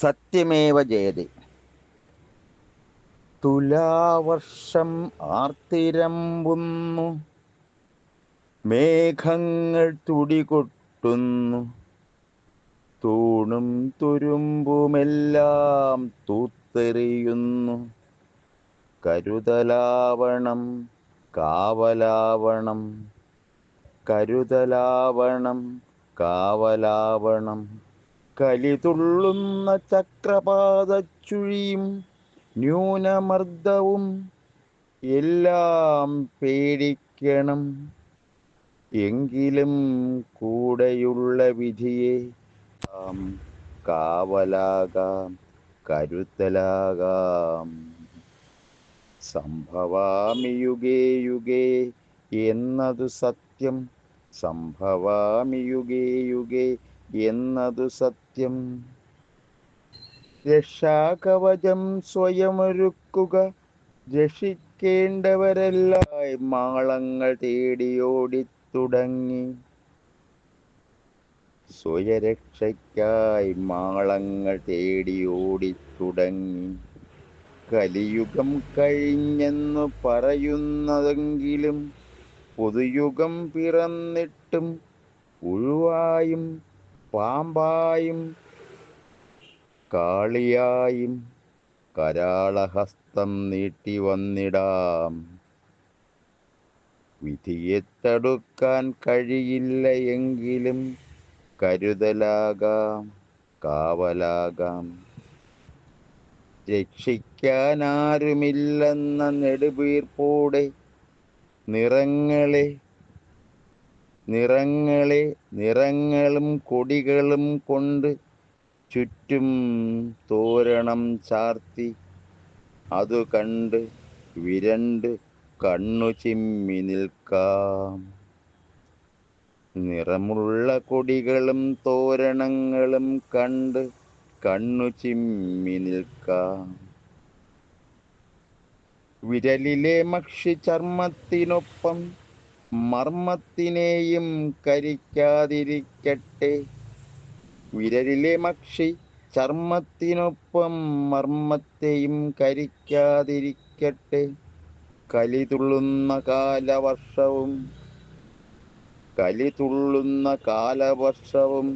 സത്യമേവ ജയതി. തുലാവർഷം ആർത്തിരമ്പുന്നു. മേഘങ്ങൾ തുടികൊട്ടുന്നു. തൂണും തുരുമ്പുമെല്ലാം തൂത്തെറിയുന്നു. കരുതലാവണം കാവലാവണം. കരുതലാവണം കാവലാവണം. കലിതുള്ളുന്ന ചക്രപാതച്ചുഴിയും ന്യൂനമർദ്ദവും എല്ലാം പേടിക്കണം. എങ്കിലും കൂടെയുള്ള വിധിയെ നാം കാവലാകാം കരുത്തലാകാം. സംഭവാമി യുഗേ യുഗേ എന്നതു സത്യം. സംഭവാമി യുഗേ യുഗേ എന്നതു സത്യം. രക്ഷാകവചം സ്വയമൊരുക്കുക. രക്ഷിക്കേണ്ടവരെല്ലായി മാളങ്ങൾ തേടിയോടി തുടങ്ങി. സ്വയരക്ഷയ്ക്കായി മാളങ്ങൾ തേടിയോടി തുടങ്ങി. കലിയുഗം കഴിഞ്ഞെന്നു പറയുന്നതെങ്കിലും പുതുയുഗം പിറന്നിട്ടും ഉഴുവായും പാമ്പായും കാളിയായും കരാളഹസ്തം നീട്ടി വന്നിടാം. വിധിയെ തടുക്കാൻ കഴിയില്ല എങ്കിലും കരുതലാകാം കാവലാകാം. രക്ഷിക്കാനാരുമില്ലെന്ന നെടുവീർപ്പോടെ നിറങ്ങളെ നിറങ്ങളെ നിറങ്ങളും കൊടികളും കൊണ്ട് ചുറ്റും തോരണം ചാർത്തി. അതു കണ്ട് വിരണ്ട് കണ്ണു ചിമ്മി നിൽക്കാം. നിറമുള്ള കൊടികളും തോരണങ്ങളും കണ്ട് കണ്ണു ചിമ്മി നിൽക്കാം. വിരലിലെ മക്ഷി ചർമ്മത്തിനൊപ്പം മർമ്മത്തിനെയും കരിക്കാതിരിക്കട്ടെ. വിരലിലെ മക്ഷി ചർമ്മത്തിനൊപ്പം മർമ്മത്തെയും കരിക്കാതിരിക്കട്ടെ. കലിതുള്ളുന്ന കാലവർഷവും കലിതുള്ളുന്ന കാലവർഷവും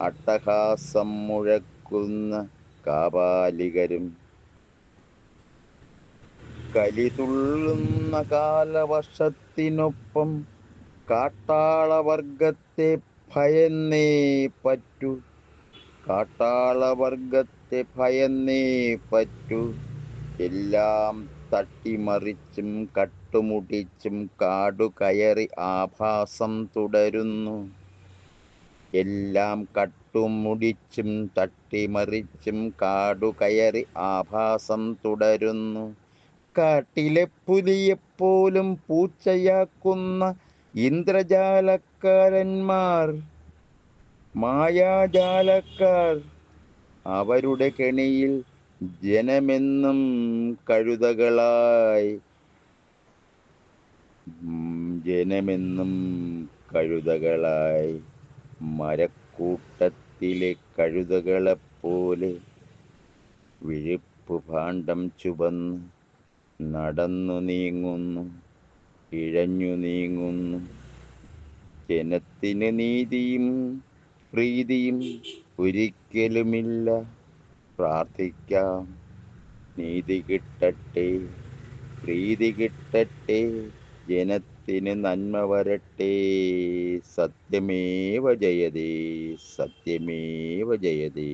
അട്ടഹാസം മുഴക്കുന്ന കാപാലികരും കലിതുള്ളുന്ന കാലവർഷത്തിനൊപ്പം കാട്ടാളവർഗത്തെ ഭയന്നേ പറ്റൂ. കാട്ടാളവർഗത്തെ ഭയന്നേ പറ്റൂ. എല്ലാം തട്ടിമറിച്ചും കട്ടുമുടിച്ചും കാടു കയറി ആഭാസം തുടരുന്നു. എല്ലാം കട്ടുമുടിച്ചും തട്ടിമറിച്ചും കാടു കയറി ആഭാസം തുടരുന്നു. കാട്ടിലെ പുലിയെപ്പോലും പൂച്ചയാക്കുന്ന ഇന്ദ്രജാലക്കാരന്മാർ മായാജാലക്കാർ അവരുടെ കെണിയിൽ ജനമെന്നും കഴുതകളായി. ജനമെന്നും കഴുതകളായി. മരക്കൂട്ടത്തിലെ കഴുതകളെപ്പോലെ വിഴുപ്പ് ഭാണ്ഡം ചുവന്ന് നടന്നു നീങ്ങുന്നു ഇഴഞ്ഞു നീങ്ങുന്നു. ജനത്തിന് നീതിയും പ്രീതിയും ഒരിക്കലുമില്ല. പ്രാർത്ഥിക്കാം. നീതി കിട്ടട്ടെ. പ്രീതി കിട്ടട്ടെ. ജനത്തിന് നന്മ വരട്ടെ. സത്യമേവ ജയതേ. സത്യമേവ ജയതേ.